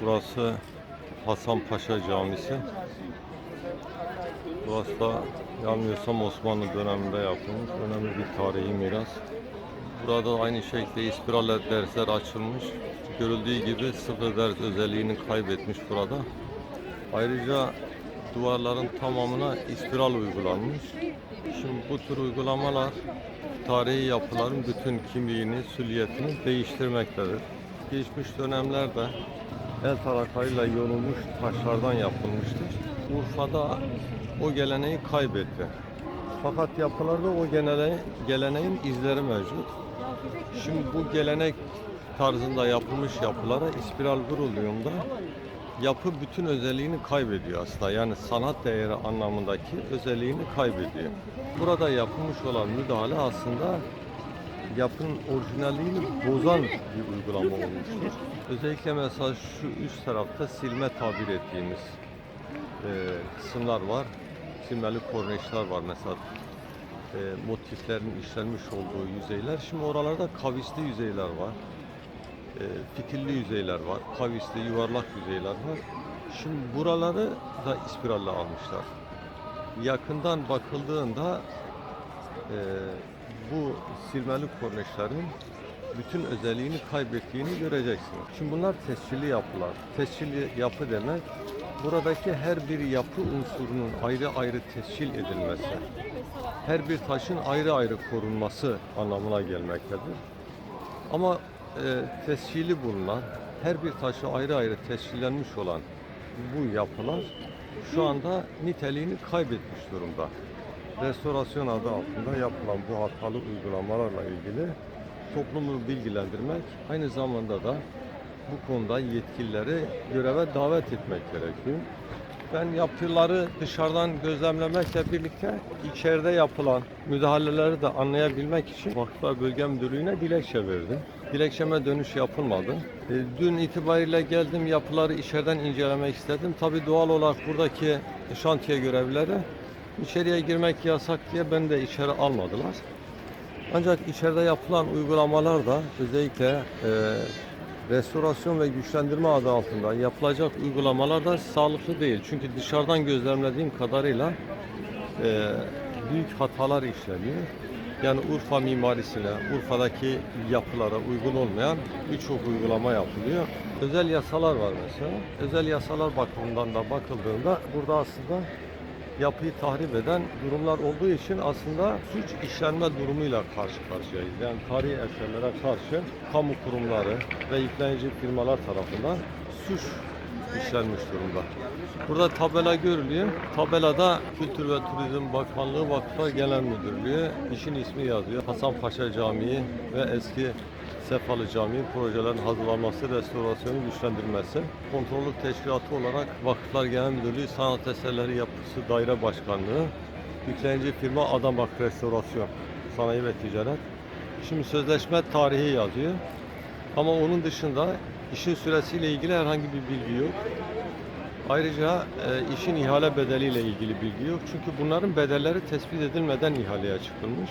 Burası Hasan Paşa Camisi. Burası da yanılmıyorsam Osmanlı döneminde yapılmış. Önemli bir tarihi miras. Burada aynı şekilde ispiral dersler açılmış. Görüldüğü gibi sıfır ders özelliğini kaybetmiş burada. Ayrıca duvarların tamamına ispiral uygulanmış. Şimdi bu tür uygulamalar tarihi yapıların bütün kimliğini, süliyetini değiştirmektedir. Geçmiş dönemlerde el taraklarıyla yonulmuş taşlardan yapılmıştır. Urfa'da o geleneği kaybetti. Fakat yapılarda o geleneği, geleneğin izleri mevcut. Şimdi bu gelenek tarzında yapılmış yapılara ispiral vurulduğunda yapı bütün özelliğini kaybediyor aslında. Yani sanat değeri anlamındaki özelliğini kaybediyor. Burada yapılmış olan müdahale aslında yapının orijinalliğini bozan bir uygulama olmuştur. Özellikle mesela şu üst tarafta silme tabir ettiğimiz e, kısımlar var. Silmeli kornişler var mesela e, motiflerin işlenmiş olduğu yüzeyler. Şimdi oralarda kavisli yüzeyler var. E, fitilli yüzeyler var. Kavisli yuvarlak yüzeyler var. Şimdi buraları da ispiralle almışlar. Yakından bakıldığında e, bu silmeli kornişlerin bütün özelliğini kaybettiğini göreceksiniz. Şimdi bunlar tescilli yapılar. Tescilli yapı demek buradaki her bir yapı unsurunun ayrı ayrı tescil edilmesi, her bir taşın ayrı ayrı korunması anlamına gelmektedir. Ama e, tescili bulunan, her bir taşı ayrı ayrı tescillenmiş olan bu yapılar şu anda niteliğini kaybetmiş durumda. Restorasyon adı altında yapılan bu hatalı uygulamalarla ilgili toplumu bilgilendirmek, aynı zamanda da bu konuda yetkilileri göreve davet etmek gerekiyor. Ben yapıları dışarıdan gözlemlemekle birlikte içeride yapılan müdahaleleri de anlayabilmek için Vakıflar Bölge Müdürlüğü'ne dilekçe verdim. Dilekçeme dönüş yapılmadı. E, Dün itibariyle geldim yapıları içeriden incelemek istedim. Tabii doğal olarak buradaki şantiye görevlileri içeriye girmek yasak diye beni de içeri almadılar. Ancak içeride yapılan uygulamalar da özellikle e, restorasyon ve güçlendirme adı altında yapılacak uygulamalar da sağlıklı değil. Çünkü dışarıdan gözlemlediğim kadarıyla e, büyük hatalar işleniyor. Yani Urfa mimarisine, Urfa'daki yapılara uygun olmayan birçok uygulama yapılıyor. Özel yasalar var mesela. Özel yasalar bakımından da bakıldığında burada aslında yapıyı tahrip eden durumlar olduğu için aslında suç işlenme durumuyla karşı karşıyayız. Yani tarihi eserlere karşı kamu kurumları ve yüklenici firmalar tarafından suç işlenmiş durumda. Burada tabela görülüyor. Tabelada Kültür ve Turizm Bakanlığı Vakıflar Genel Müdürlüğü işin ismi yazıyor. Hasan Paşa Camii ve eski Sefalı Camii projelerin hazırlanması, restorasyonu güçlendirmesi. Kontrollük teşkilatı olarak Vakıflar Genel Müdürlüğü Sanat Eserleri Yapısı Daire Başkanlığı, yüklenici firma Adamak Restorasyon Sanayi ve Ticaret. Şimdi sözleşme tarihi yazıyor. Ama onun dışında işin süresiyle ilgili herhangi bir bilgi yok. Ayrıca e, işin ihale bedeliyle ilgili bilgi yok. Çünkü bunların bedelleri tespit edilmeden ihaleye çıkılmış.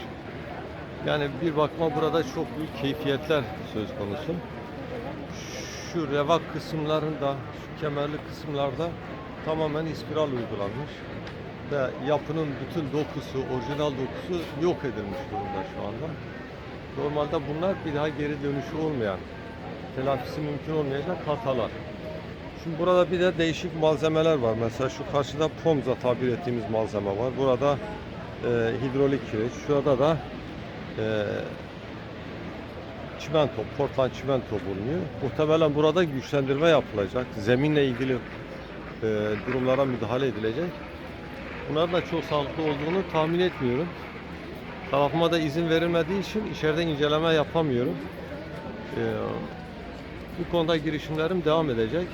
Yani bir bakma burada çok büyük keyfiyetler söz konusu. Şu revak kısımlarında, şu kemerli kısımlarda tamamen ispiral uygulanmış. Ve yapının bütün dokusu, orijinal dokusu yok edilmiş durumda şu anda. Normalde bunlar bir daha geri dönüşü olmayan, telafisi mümkün olmayacak hatalar. Şimdi burada bir de değişik malzemeler var. Mesela şu karşıda pomza tabir ettiğimiz malzeme var. Burada e, hidrolik kireç. Şurada da e, çimento, portland çimento bulunuyor. Muhtemelen burada güçlendirme yapılacak. Zeminle ilgili e, durumlara müdahale edilecek. Bunların da çok sağlıklı olduğunu tahmin etmiyorum. Tarafıma da izin verilmediği için içeride inceleme yapamıyorum. E, bu konuda girişimlerim devam edecek.